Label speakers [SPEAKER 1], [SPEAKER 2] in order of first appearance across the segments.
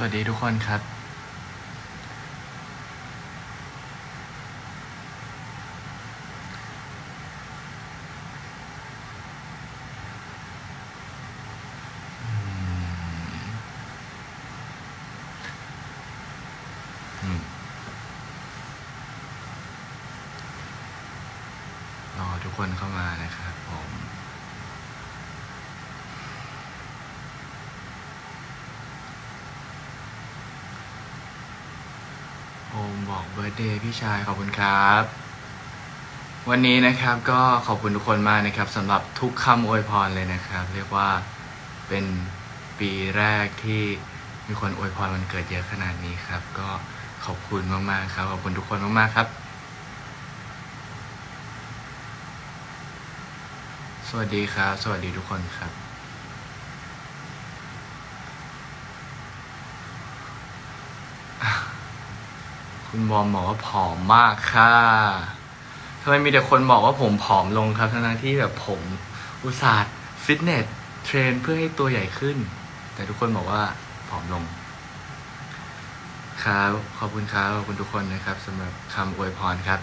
[SPEAKER 1] สวัสดีทุกคนครับ อืมอืมรอทุกคนเข้ามานะครับผม โอมบอก เดเดย์พี่ชายขอบคุณครับ วันนี้นะครับก็ขอบคุณทุกคนมากนะครับสำหรับทุกคำอวยพรเลยนะครับ เรียกว่าเป็นปีแรกที่มีคนอวยพรวันเกิดเยอะขนาดนี้ครับ ก็ขอบคุณมากๆครับขอบคุณทุกคนมากๆครับ สวัสดีครับ สวัสดีทุกคนครับ คุณบอมบอกว่าผอมมากค่ะทำไมมีแต่คนบอกว่าผมผอมลงครับทั้งๆที่แบบผมอุตส่าห์ฟิตเนสเทรนเพื่อให้ตัวใหญ่ขึ้น แต่ทุกคนบอกว่าผอมลง ครับ ขอบคุณครับขอบคุณทุกคนนะครับสำหรับคำอวยพรครับ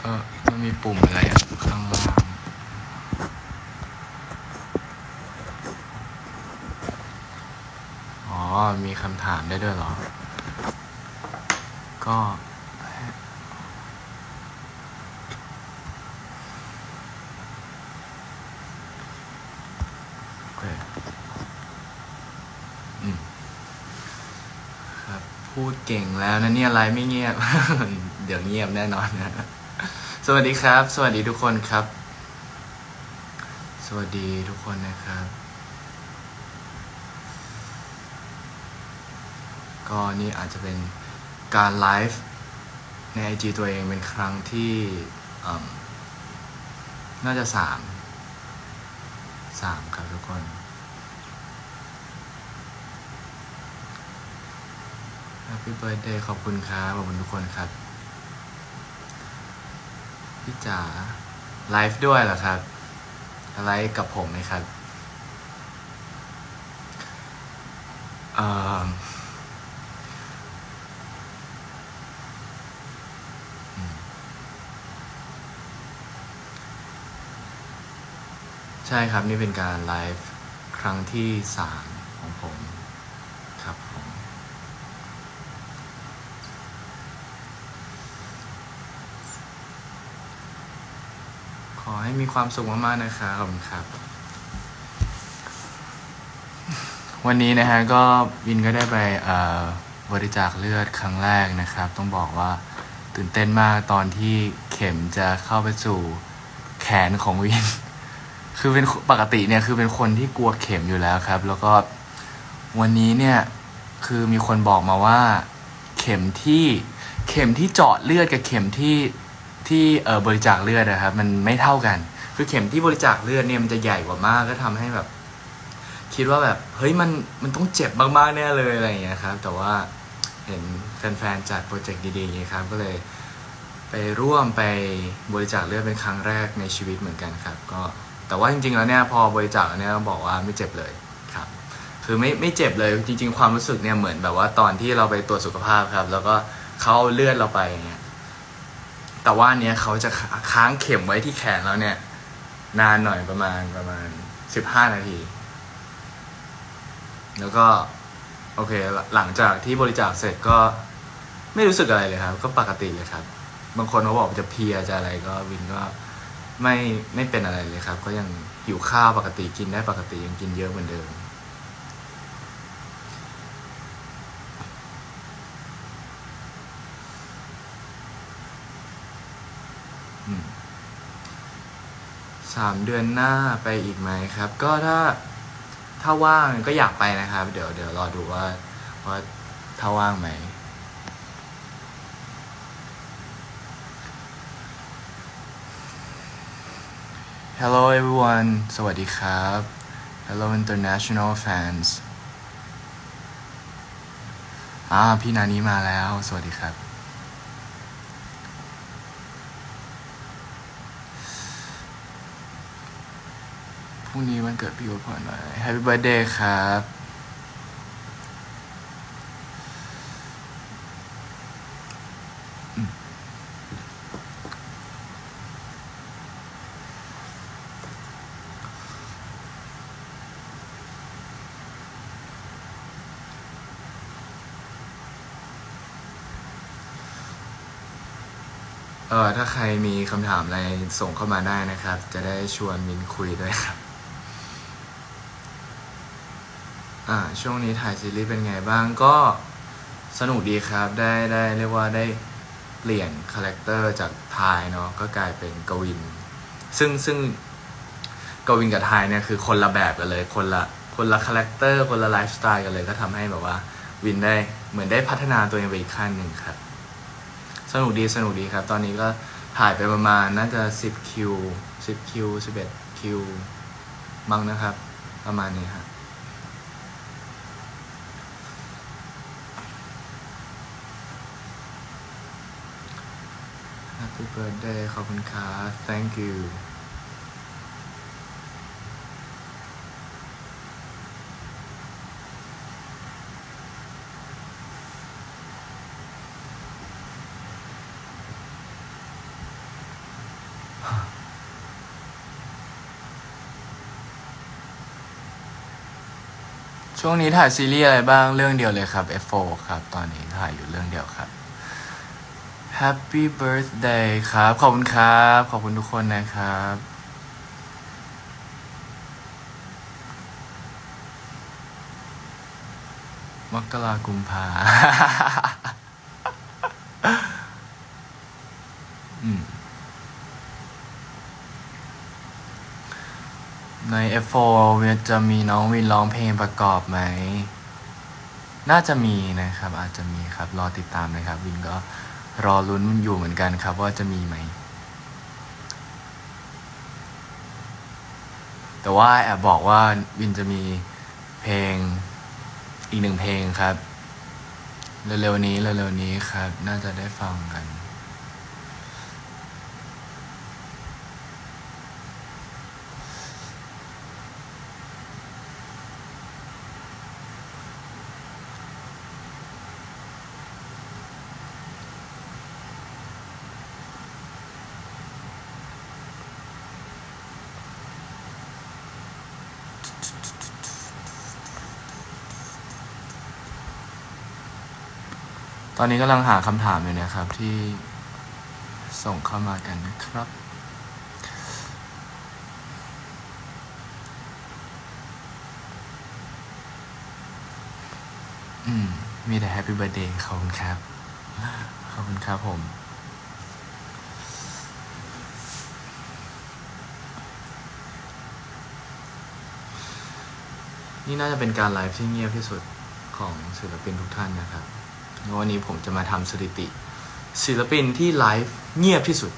[SPEAKER 1] เออมันมีปุ่มอะไรอะข้างล่าง อ๋อ มีคำถามได้ด้วยเหรอ ก็ โอเค อืม ครับ พูดเก่งแล้วนะเนี่ยไลฟ์ไม่เงียบ เดี๋ยวเงียบแน่นอนนะ สวัสดีครับ สวัสดีทุกคนครับ สวัสดีทุกคนนะครับ ก็นี่อาจจะเป็นการไลฟ์ใน IG ตัวเองเป็นครั้งที่น่าจะสามสามครับทุกคน Happy Birthday ขอบคุณครับขอบคุณทุกคนครับ พี่จ๋าไลฟ์ด้วยเหรอครับไลฟ์กับผมไหมครับ เอ่อ ใช่ครับ นี่เป็นการไลฟ์ครั้งที่สามของผมครับผมขอให้มีความสุขมากๆนะครับขอบคุณครับ วันนี้นะฮะก็วินก็ได้ไปบริจาคเลือดครั้งแรกนะครับ ต้องบอกว่าตื่นเต้นมากตอนที่เข็มจะเข้าไปสู่แขนของวิน คือเป็นปกติเนี่ยคือเป็นคนที่กลัวเข็มอยู่แล้วครับ แล้วก็วันนี้เนี่ยคือมีคนบอกมาว่า เข็มที่เข็มที่เจาะเลือดกับเข็มที่ที่เออบริจาคเลือดนะครับ มันไม่เท่ากัน คือเข็มที่บริจาคเลือดเนี่ยมันจะใหญ่กว่ามากก็ทำให้แบบ คิดว่าแบบเฮ้ยมันมันต้องเจ็บมากๆแน่เลยอะไรอย่างเงี้ยครับ แต่ว่าเห็นแฟนๆจัดโปรเจกต์ดีๆอย่างเงี้ยครับก็เลยไปร่วมไปบริจาคเลือดเป็นครั้งแรกในชีวิตเหมือนกันครับ ก็ แต่ว่าจริงๆแล้วเนี่ยพอบริจาคเนี่ยบอกว่าไม่เจ็บเลยครับ คือไม่ไม่เจ็บเลยจริง ๆ ความรู้สึกเนี่ยเหมือนแบบว่าตอนที่เราไปตรวจสุขภาพครับ แล้วก็เขาเอาเลือดเราไปเงี้ยแต่ว่าเนี้ยเขาจะค้างเข็มไว้ที่แขนเราเนี่ย นานหน่อยประมาณประมาณสิบห้านาที แล้วก็ โอเค หลังจากที่บริจาคเสร็จก็ไม่รู้สึกอะไรเลยครับ ก็ปกติเลยครับ บางคนเขาบอกจะเพียจะอะไรก็วินก็ ไม่ไม่เป็นอะไรเลยครับ ก็ยังหิวข้าวปกติกินได้ปกติยังกินเยอะเหมือนเดิม สามเดือนหน้าไปอีกไหมครับ ก็ถ้าถ้าว่างก็อยากไปนะครับ เดี๋ยวเดี๋ยวรอดูว่าว่าถ้าว่างไหม Hello everyone สวัสดีครับ Hello international fans อ่าพี่นานี้มาแล้ว สวัสดีครับ พรุ่งนี้วันเกิดพี่โอ๊ตพอหน่อย Happy birthday ครับ ใครมีคำถามอะไรส่งเข้ามาได้นะครับ จะได้ชวนมินคุยด้วยครับอ่าช่วงนี้ถ่ายซีรีส์เป็นไงบ้างก็สนุกดีครับได้ได้เรียกว่าได้เปลี่ยนคาแรคเตอร์จากทายเนาะก็กลายเป็นกวิน ซึ่งซึ่งกวินกับทายเนี่ยคือคนละแบบกันเลยคนละคนละคาแรคเตอร์คนละไลฟ์สไตล์กันเลยก็ทำให้แบบว่าวินได้เหมือนได้พัฒนาตัวเองไปอีกขั้นหนึ่งครับ สนุกดีสนุกดีครับ ตอนนี้ก็ ถ่ายไปประมาณน่าจะ 10คิว10คิว11คิวมั้งนะครับ ประมาณนี้ครับแฮปปี้เบิร์ดเดย์ขอบคุณครับ thank you ช่วงนี้ถ่ายซีรีส์อะไรบ้างเรื่องเดียวเลยครับ F4 ครับ ตอนนี้ถ่ายอยู่เรื่องเดียวครับ Happy Birthday ครับ ขอบคุณครับ ขอบคุณทุกคนนะครับ มกรากุมภา ใน F4 จะมีน้องวินร้องเพลงประกอบไหม น่าจะมีนะครับ อาจจะมีครับ รอติดตามนะครับ วินก็รอลุ้นอยู่เหมือนกันครับ ว่าจะมีไหม แต่ว่าแอบบอกว่าวินจะมีเพลงอีกหนึ่งเพลงครับ เร็วๆนี้เร็วๆนี้ครับ น่าจะได้ฟังกัน ต อนนี้กำลังหาคำถามอยู่นะครับที่ส่งเข้ามากันนะครับอืม มีแต่แฮปปี้ i r t h d เดย์ขอบคุณครับ ขอบคุณครับผม นี่น่าจะเป็นการไลฟ์ที่เงียบที่สุดของศิลปินทุกท่านนะครับ วันนี้ผมจะมาทำสถิติ ศิลปินที่ไลฟ์เงียบที่สุด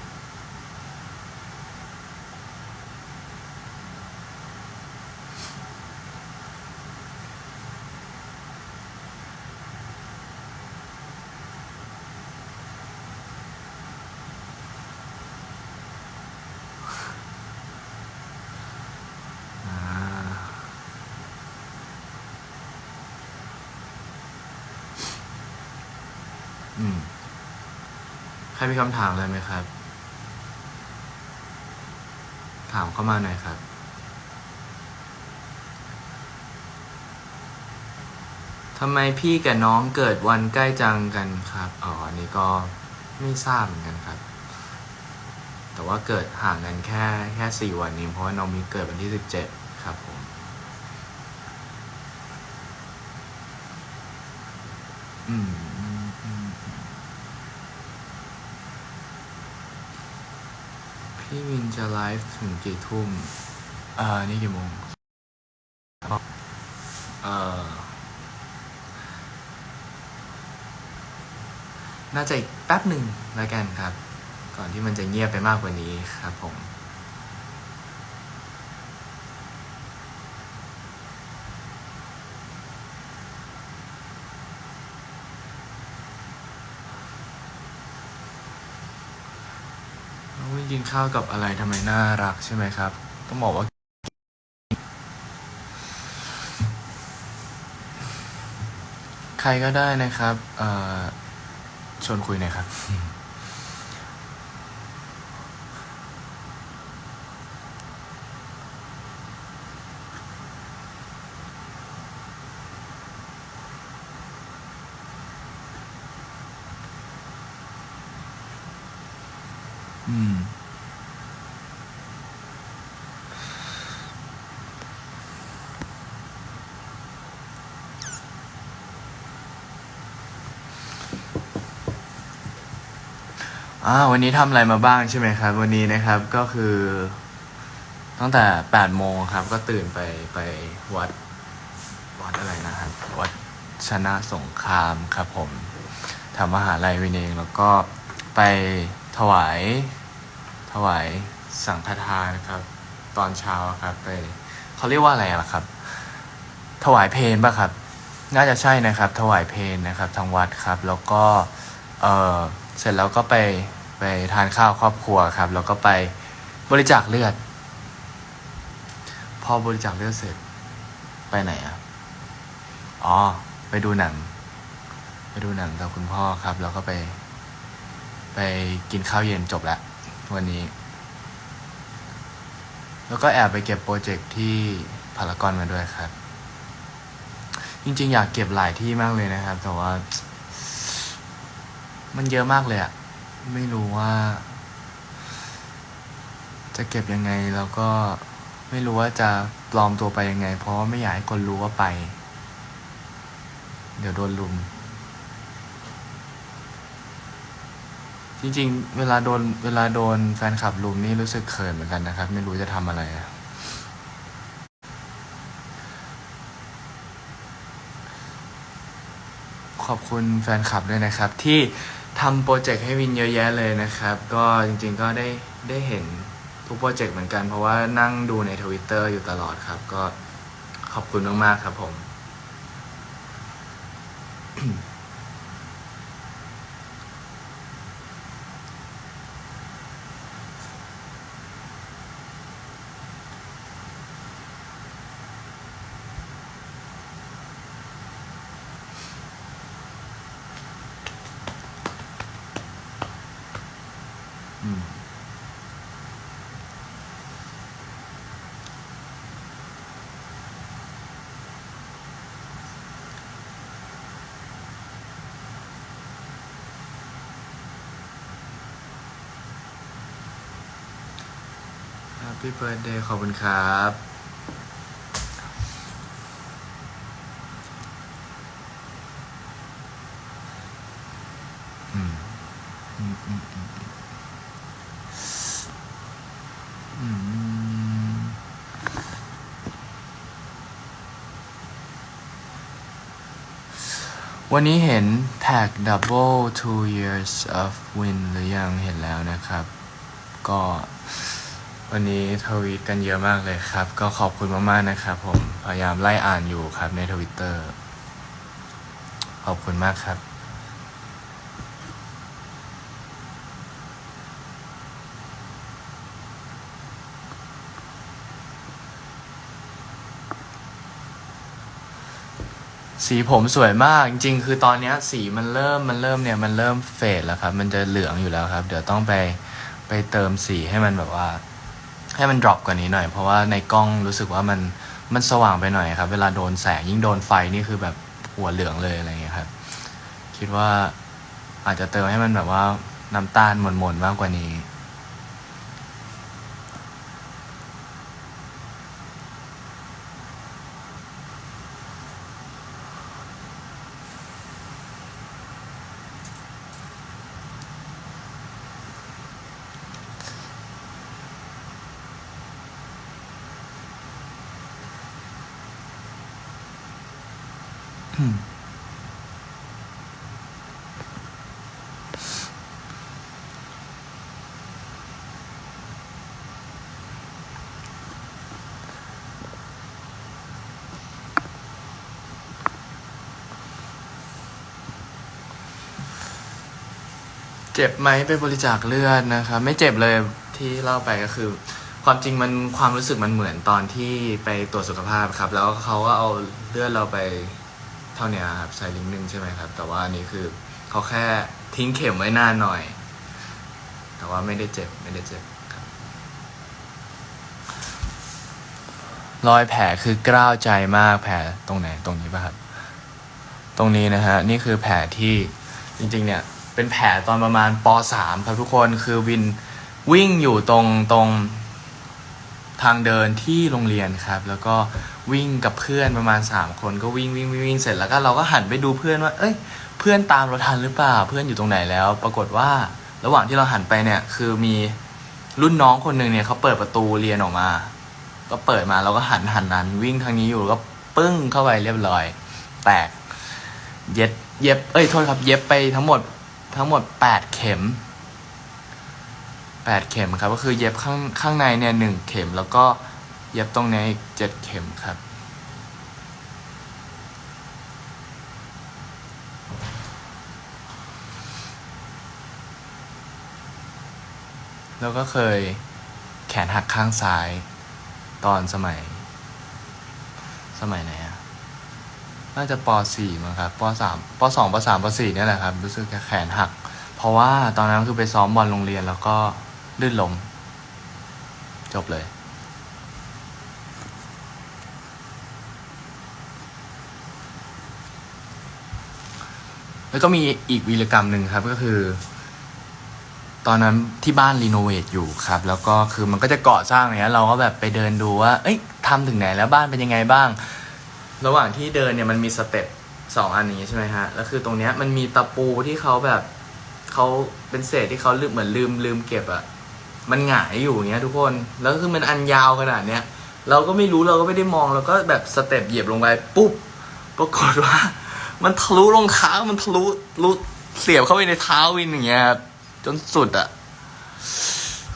[SPEAKER 1] อืม ใครมีคำถามอะไรไหมครับ ถามเข้ามาหน่อยครับ ทำไมพี่กับน้องเกิดวันใกล้จังกันครับ อ๋ออันนี้ก็ไม่ทราบเหมือนกันครับ แต่ว่าเกิดห่างกันแค่แค่สี่วันนี้เพราะว่าน้องมีเกิดวันที่สิบเจ็ดครับผม อืมอืมอืมอืมพี่วิน จะไลฟ์ถึงกี่ทุ่มเอ่อนี่กี่โมงเอ่อน่าจะอีกแป๊บหนึ่งแล้วกันครับ ก่อนที่มันจะเงียบไปมากกว่านี้ครับผม กินข้าวกับอะไรทำไมน่ารักใช่ไหมครับ ต้องบอกว่า ใครก็ได้นะครับชวนคุยหน่อยครับ อ่าวันนี้ทำอะไรมาบ้างใช่ไหมครับ วันนี้นะครับก็คือ ตั้งแต่แปดโมงครับ ก็ตื่นไปไปวัด วัดอะไรนะครับ วัดชนะสงครามครับผมทำมหาลัยวินเองแล้วก็ไปถวาย ถวายสังฆทานครับ ตอนเช้าครับไปเขาเรียกว่าอะไรล่ะครับ ถวายเพลนป่ะครับ น่าจะใช่นะครับ ถวายเพลนนะครับทางวัดครับ แล้วก็เออเสร็จแล้วก็ไป ไปทานข้าวครอบครัวครับ แล้วก็ไปบริจาคเลือด พอบริจาคเลือดเสร็จไปไหนอะอ๋อ ไปดูหนัง ไปดูหนังกับคุณพ่อครับ แล้วก็ไป ไปกินข้าวเย็นจบแล้ววันนี้ แล้วก็แอบไปเก็บโปรเจกต์ที่พารากอนมาด้วยครับ จริงๆ อยากเก็บหลายที่มากเลยนะครับ แต่ว่า มันเยอะมากเลยอะ ไม่รู้ว่า จะเก็บยังไงแล้วก็ไม่รู้ว่าจะปลอมตัวไปยังไง เพราะไม่อยากให้คนรู้ว่าไป เดี๋ยวโดนลุม จริงๆ เวลาโดนเวลาโดนแฟนคลับลุมนี่รู้สึกเขินเหมือนกันนะครับ ไม่รู้จะทำอะไรอะขอบคุณแฟนคลับด้วยนะครับที่ ทำโปรเจกต์ให้วินเยอะแยะเลยนะครับ ก็จริงๆก็ได้ได้เห็นทุกโปรเจกต์เหมือนกัน เพราะว่านั่งดูในทวิตเตอร์อยู่ตลอดครับ ก็ขอบคุณมากๆครับผม Happy Birthday ขอบคุณครับ อืม อืม อืม อืม อืม วันนี้เห็นแท็ก double two years of win หรือยังเห็นแล้วนะครับ ก็ วันนี้ทวีตกันเยอะมากเลยครับ ก็ขอบคุณมากๆนะครับผมพยายามไล่อ่านอยู่ครับในทวิตเตอร์ขอบคุณมากครับสีผมสวยมากจริง ๆ คือตอนนี้สีมันเริ่มมันเริ่มเนี่ยมันเริ่มเฟดแล้วครับ มันจะเหลืองอยู่แล้วครับ เดี๋ยวต้องไปไปเติมสีให้มันแบบว่า ให้มันดรอปกว่านี้หน่อย เพราะว่าในกล้องรู้สึกว่ามันมันสว่างไปหน่อยครับ เวลาโดนแสงยิ่งโดนไฟนี่คือแบบหัวเหลืองเลยอะไรอย่างเงี้ยครับ คิดว่าอาจจะเติมให้มันแบบว่าน้ำตาลหม่นๆมากกว่านี้ เจ็บไหมไปบริจาคเลือดนะครับ ไม่เจ็บเลยที่เล่าไปก็คือ ความจริงมันความรู้สึกมันเหมือนตอนที่ไปตรวจสุขภาพครับ แล้วเขาก็เอาเลือดเราไปเท่านี้ครับใส่ลิงก์หนึ่งใช่ไหมครับ แต่ว่าอันนี้คือเขาแค่ทิ้งเข็มไว้นานหน่อย แต่ว่าไม่ได้เจ็บไม่ได้เจ็บครับรอยแผลคือกล้าวใจมากแผลตรงไหนตรงนี้ป่ะครับ ตรงนี้นะฮะนี่คือแผลที่จริงๆเนี่ย เป็นแผลตอนประมาณป .3 ครับทุกคนคือวินวิ่งอยู่ตรงตรงทางเดินที่โรงเรียนครับ แล้วก็วิ่งกับเพื่อนประมาณ 3 คนก็วิ่งวิ่งวิ่งวิ่งเสร็จแล้วก็เราก็หันไปดูเพื่อนว่า เอ้ย เพื่อนตามเราทันหรือเปล่า เพื่อนอยู่ตรงไหนแล้ว ปรากฏว่าระหว่างที่เราหันไปเนี่ย คือมีรุ่นน้องคนหนึ่งเนี่ยเขาเปิดประตูเรียนออกมา ก็เปิดมาเราก็หันหันนั้น วิ่งทางนี้อยู่ก็ปึ้งเข้าไปเรียบร้อย แตก เย็บเย็บ เอ้ยโทษครับ เย็บไปทั้งหมด ทั้งหมดแปดเข็มแปดเข็มครับ ก็คือเย็บข้างข้างในเนี่ยหนึ่งเข็ม แล้วก็เย็บตรงนี้อีกเจ็ดเข็มครับ แล้วก็เคยแขนหักข้างซ้ายตอนสมัย สมัยไหน น่าจะป .4 มั้งครับป .3 ป .2 ป .3 ป .4 เนี่ยแหละครับ รู้สึกแขนหัก เพราะว่าตอนนั้นคือไปซ้อมบอลโรงเรียนแล้วก็ลื่นล้มจบเลย แล้วก็มีอีกวีรกรรมหนึ่งครับก็คือ ตอนนั้นที่บ้านรีโนเวทอยู่ครับ แล้วก็คือมันก็จะก่อสร้างอย่างเงี้ยเราก็แบบไปเดินดูว่า เอ้ยทำถึงไหนแล้วบ้านเป็นยังไงบ้าง ระหว่างที่เดินเนี่ยมันมีสเต็ปสองอันนี้ใช่ไหมฮะ แล้วคือตรงเนี้ยมันมีตะปูที่เขาแบบเขาเป็นเศษที่เขาลืมเหมือนลืมลืมเก็บอะมันหงายอยู่เงี้ยทุกคน แล้วคือมันอันยาวขนาดเนี้ย เราก็ไม่รู้เราก็ไม่ได้มองเราก็แบบสเต็ปเหยียบลงไปปุ๊บ ปรากฏว่า มันทะลุรองเท้ามันทะลุทะลุเสียบเข้าไปในเท้าวินอย่างเงี้ยจนสุดอะ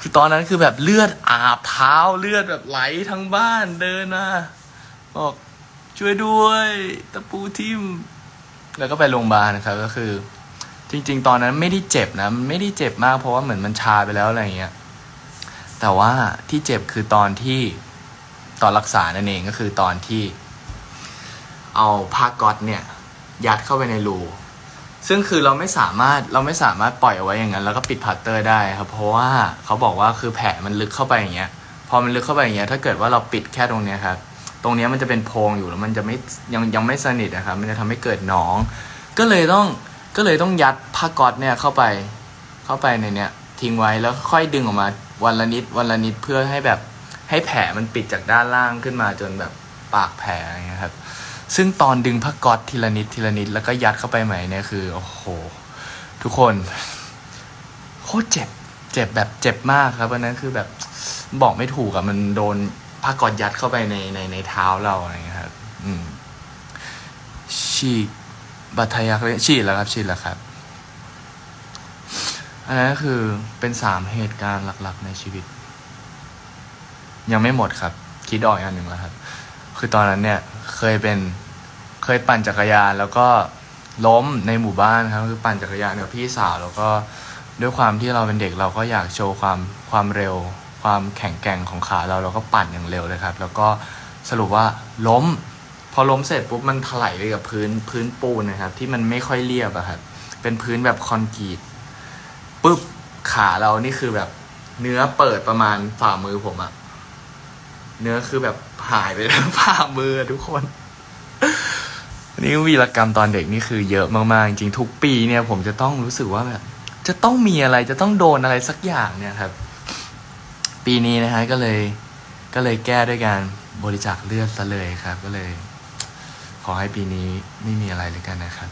[SPEAKER 1] คือตอนนั้นคือแบบเลือดอาบเท้าเลือดแบบไหลทั้งบ้านเดินมาบอก ช่วยด้วยตะปูทิ่มแล้วก็ไปโรงพยาบาลนะครับ ก็คือ จริง ๆ ตอนนั้นไม่ได้เจ็บนะมันไม่ได้เจ็บมากเพราะว่าเหมือนมันชาไปแล้วอะไรอย่างเงี้ยแต่ว่าที่เจ็บคือตอนที่ตอนรักษานั่นเองก็คือตอนที่ เอาผ้าก๊อตเนี่ย ยัดเข้าไปในรูซึ่งคือเราไม่สามารถเราไม่สามารถปล่อยเอาไว้อย่างนั้น แล้วก็ปิดพัตเตอร์ได้ครับ เพราะว่าเขาบอกว่าคือแผลมันลึกเข้าไปอย่างเงี้ย พอมันลึกเข้าไปอย่างเงี้ยถ้าเกิดว่าเราปิดแค่ตรงเนี้ยครับ ตรงนี้มันจะเป็นโพรงอยู่แล้วมันจะไม่ยังยังไม่สนิทนะครับ มันจะทำให้เกิดหนอง ก็เลยต้องก็เลยต้องยัดผ้าก๊อตเนี่ยเข้าไปเข้าไปในเนี้ยทิ้งไว้แล้วค่อยดึงออกมาวันละนิดวันละนิดเพื่อให้แบบให้แผลมันปิดจากด้านล่างขึ้นมาจนแบบปากแผลอย่างเงี้ยครับ ซึ่งตอนดึงผ้าก๊อตทีละนิดทีละนิดแล้วก็ยัดเข้าไปใหม่เนี่ยคือโอ้โห ทุกคนโคตรเจ็บ เจ็บแบบเจ็บมากครับวันนั้นคือแบบบอกไม่ถูกอะมันโดน ผ้ากอตยัดเข้าไปในในในเท้าเราอะไรอย่างเงี้ยครับ อืม ฉีกบัตรทะยักเลยฉีดแล้วครับ ฉีดแล้วครับ อันนั้นก็คือเป็นสามเหตุการณ์หลัก ๆ ในชีวิต ยังไม่หมดครับ คิดออกอีกอันหนึ่งแล้วครับ คือตอนนั้นเนี่ย เคยเป็นเคยปั่นจักรยานแล้วก็ล้มในหมู่บ้านครับ คือปั่นจักรยานกับพี่สาวแล้วก็ด้วยความที่เราเป็นเด็กเราก็อยากโชว์ความความเร็ว ความแข็งแกร่งของขาเราเราก็ปั่นอย่างเร็วเลยครับ แล้วก็สรุปว่าล้ม พอล้มเสร็จปุ๊บมันถลายไปกับพื้นพื้นปูนนะครับ ที่มันไม่ค่อยเรียบอะครับเป็นพื้นแบบคอนกรีตปุ๊บขาเรานี่คือแบบเนื้อเปิดประมาณฝ่ามือผมอะเนื้อคือแบบหายไปทั้งฝ่ามือทุกคนนี่วีรกรรมตอนเด็กนี่คือเยอะมากๆ จริงๆทุกปีเนี่ย ผมจะต้องรู้สึกว่าแบบจะต้องมีอะไรจะต้องโดนอะไรสักอย่างเนี่ยครับ ปีนี้นะฮะก็เลยก็เลยแก้ด้วยการบริจาคเลือดซะเลยครับ ก็เลย ขอให้ปีนี้ไม่มีอะไรเลยกันนะครับ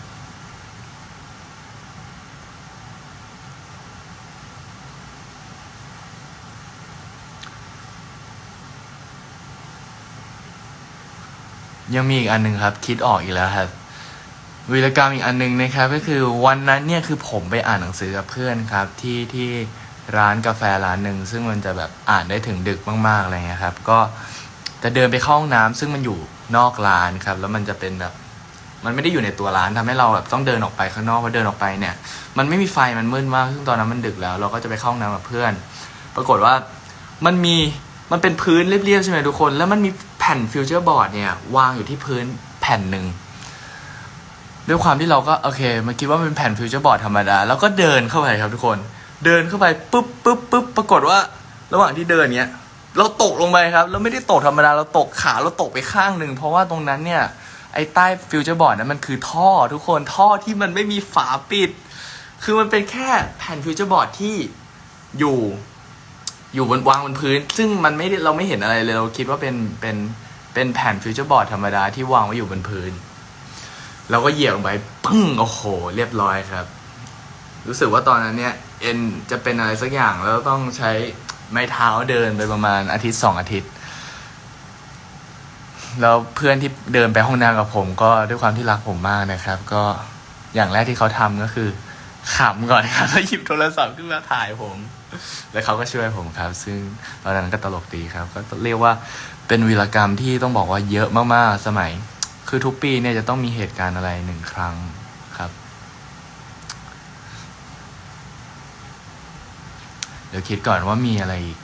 [SPEAKER 1] ยังมีอีกอันหนึ่งครับ คิดออกอีกแล้วครับวีรกรรมอีกอันหนึ่งนะครับ ก็คือวันนั้นเนี่ยคือผมไปอ่านหนังสือกับเพื่อนครับ ที่ที่ ร้านกาแฟร้านหนึ่งซึ่งมันจะแบบอ่านได้ถึงดึกมากๆอะไรเงี้ยครับ ก็จะเดินไปเข้าห้องน้ำซึ่งมันอยู่นอกร้านครับ แล้วมันจะเป็นแบบมันไม่ได้อยู่ในตัวร้านทำให้เราแบบต้องเดินออกไปข้างนอกพอเดินออกไปเนี่ย มันไม่มีไฟมันมืดมากซึ่งตอนนั้นมันดึกแล้ว เราก็จะไปเข้าห้องน้ำกับเพื่อน ปรากฏว่ามันมีมันเป็นพื้นเรียบๆใช่ไหมทุกคน แล้วมันมีแผ่นฟิวเจอร์บอร์ดเนี่ยวางอยู่ที่พื้นแผ่นหนึ่งด้วยความที่เราก็โอเคมาคิดว่ามันเป็นแผ่นฟิวเจอร์บอร์ดธรรมดา แล้วก็เดินเข้าไปครับทุกคน เดินเข้าไปปุ๊บปุ๊บปุ๊บปรากฏว่า ระหว่างที่เดินเนี้ย เราตกลงไปครับแล้วไม่ได้ตกธรรมดาเราตกขาเราตกไปข้างหนึ่งเพราะว่าตรงนั้นเนี่ยไอ้ใต้ฟิวเจอร์บอร์ดนั้นมันคือท่อทุกคนท่อที่มันไม่มีฝาปิด คือมันเป็นแค่แผ่นฟิวเจอร์บอร์ดที่อยู่อยู่บนวางบนพื้น ซึ่งมันไม่เราไม่เห็นอะไรเลยเราคิดว่าเป็นเป็นเป็นแผ่นฟิวเจอร์บอร์ดธรรมดาที่วางไว้อยู่บนพื้นเราก็เหยียบลงไปปึ้งโอ้โห เรียบร้อยครับ รู้สึกว่าตอนนั้นเนี่ย เอ็นจะเป็นอะไรสักอย่างแล้วต้องใช้ไม้เท้าเดินไปประมาณอาทิตย์สองอาทิตย์ แล้วเพื่อนที่เดินไปห้องน้ำกับผม ก็ด้วยความที่รักผมมากนะครับ ก็อย่างแรกที่เขาทำก็คือขำก่อนครับแล้วหยิบโทรศัพท์ขึ้นมาถ่ายผม แล้วเขาก็ช่วยผมครับ ซึ่งตอนนั้นก็ตลกดีครับ ก็เรียกว่าเป็นวีรกรรมที่ต้องบอกว่าเยอะมากๆสมัย คือทุกปีเนี่ยจะต้องมีเหตุการณ์อะไรหนึ่งครั้งครับ เดี๋ยวคิดก่อนว่ามีอะไรอีก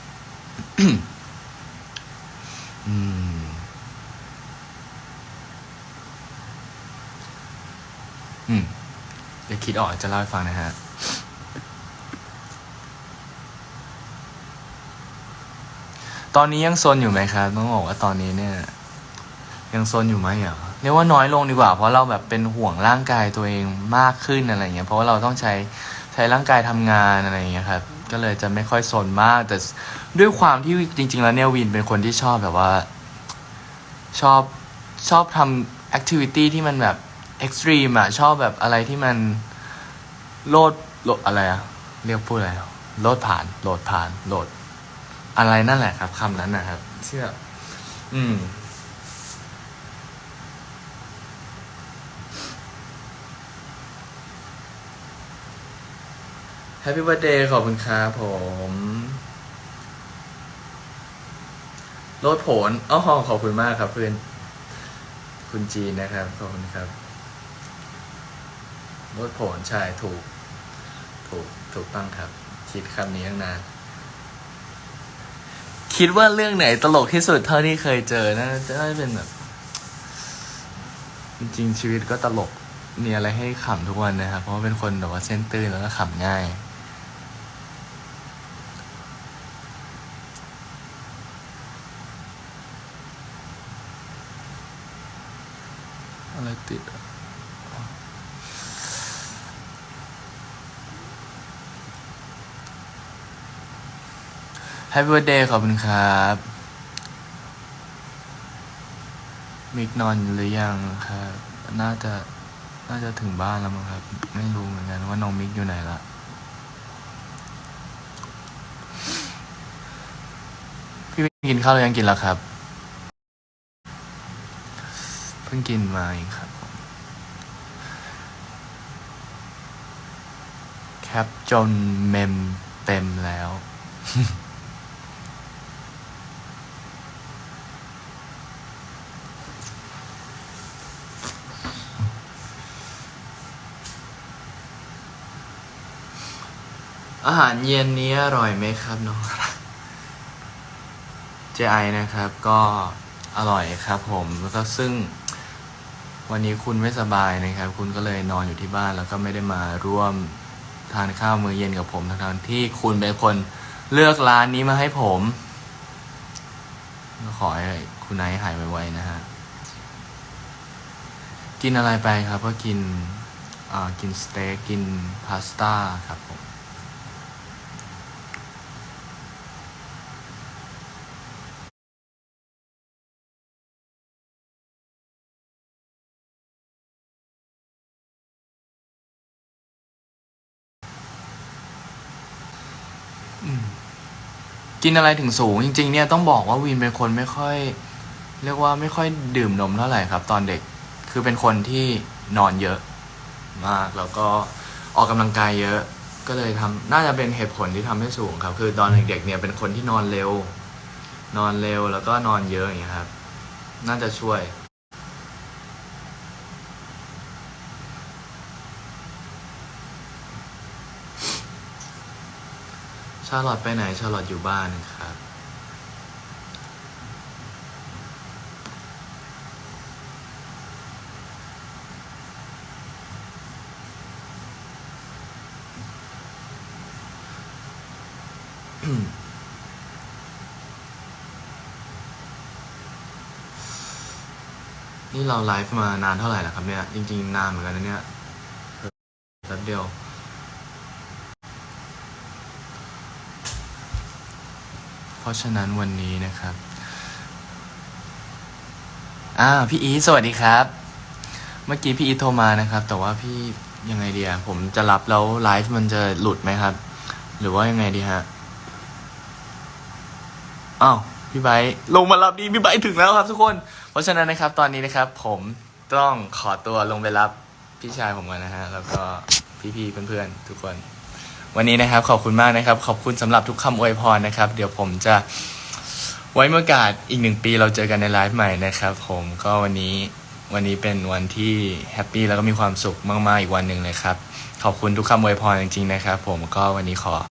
[SPEAKER 1] อืม อืม เดี๋ยวคิดออกจะเล่าให้ฟังนะฮะ ตอนนี้ยังซนอยู่ไหมครับต้องบอกว่าตอนนี้เนี่ย ยังซนอยู่ไหมเหรอเรียกว่าน้อยลงดีกว่า เพราะเราแบบเป็นห่วงร่างกายตัวเองมากขึ้นอะไรเงี้ย เพราะว่าเราต้องใช้ใช้ร่างกายทำงานอะไรเงี้ยครับ ก็เลยจะไม่ค่อยซนมาก แต่ด้วยความที่จริง ๆ แล้วเนี่ยวินเป็นคนที่ชอบแบบว่า ชอบชอบทำแอคทิวิตี้ที่มันแบบเอ็กซ์ตรีมอะชอบแบบอะไรที่มันโลดโลดอะไรอะเรียกพูดอะไรโลดผ่านโหลดผ่านโหลด อะไรนั่นแหละครับคำนั้นนะครับ เชื่อ อืม แฮปปี้ i r t h d เดย์ขอบคุณครับผมโลดผลอ๋อขอบคุณมากครับเพื่อน คุณจีนนะครับ ขอบคุณครับโลดผลใช่ถูก ถูก ถูกต้องครับ คิดคำนี้ตั้งนาน คิดว่าเรื่องไหนตลกที่สุดเท่าที่เคยเจอน่าจะน่าจะเป็นแบบ จริงๆชีวิตก็ตลกมีอะไรให้ขำทุกวันนะครับ เพราะว่าเป็นคนแบบว่าเส้นตื้นแล้วก็ขำง่าย อะไร ติดแฮปปี้เดย์ขอบคุณครับ มิกนอนหรือยังครับ น่าจะ น่าจะถึงบ้านแล้วมั้งครับ ไม่รู้เหมือนกันว่าน้องมิกอยู่ไหนละพี่มิกกินข้าวหรือยังกินแล้วครับ เพิ่งกินมาเองครับ ผมแคปจนเมมเต็มแล้ว อาหารเย็นนี้อร่อยไหมครับน้องเจไอนะครับก็อร่อยครับผมแล้วก็ซึ่งวันนี้คุณไม่สบายนะครับ คุณก็เลยนอนอยู่ที่บ้านแล้วก็ไม่ได้มาร่วม ทานข้าวมื้อเย็นกับผมทั้งที่คุณเป็นคนเลือกร้านนี้มาให้ผมก็ขอให้คุณไนท์หายไวๆนะฮะ กินอะไรไปครับ ก็กินกินสเต็กกินพาสต้าครับผม กินอะไรถึงสูงจริง ๆ เนี่ยต้องบอกว่าวินเป็นคนไม่ค่อย เรียกว่าไม่ค่อยดื่มนมเท่าไหร่ครับ ตอนเด็กคือเป็นคนที่นอนเยอะมากแล้วก็ออกกำลังกายเยอะ ก็เลยทำน่าจะเป็นเหตุผลที่ทำให้สูงครับ คือตอนเด็กๆเนี่ยเป็นคนที่นอนเร็ว นอนเร็วแล้วก็นอนเยอะอย่างเงี้ยครับ น่าจะช่วยาลอตไปไหน ชาลอตอยู่บ้านครับ นี่เราไลฟ์มานานเท่าไหร่แล้วครับเนี่ย จริง ๆ นานเหมือนกันนะเนี่ยแป๊บเดียว เพราะฉะนั้นวันนี้นะครับอ่าพี่อีสวัสดีครับ เมื่อกี้พี่อีโทรมานะครับ แต่ว่าพี่ยังไงเดีอะผมจะรับแล้วไลฟ์มันจะหลุดไหมครับ หรือว่ายังไงดีฮะอ้าวพี่ไบลงมารับดีพี่ไบถึงแล้วครับทุกคน เพราะฉะนั้นนะครับ ตอนนี้นะครับ ผมต้องขอตัวลงไปรับพี่ชายผมก่อนนะฮะ แล้วก็พี่ๆเพื่อนๆทุกคน วันนี้นะครับขอบคุณมากนะครับ ขอบคุณสำหรับทุกคำอวยพรนะครับ เดี๋ยวผมจะไว้เมื่อกาสอีกหนึ่งปีเราเจอกันในไลฟ์ใหม่นะครับ ผมก็วันนี้วันนี้เป็นวันที่แฮปปี้แล้วก็มีความสุขมากๆอีกวันหนึ่งเลยครับ ขอบคุณทุกคำอวยพรจริงๆนะครับ ผมก็วันนี้ขอ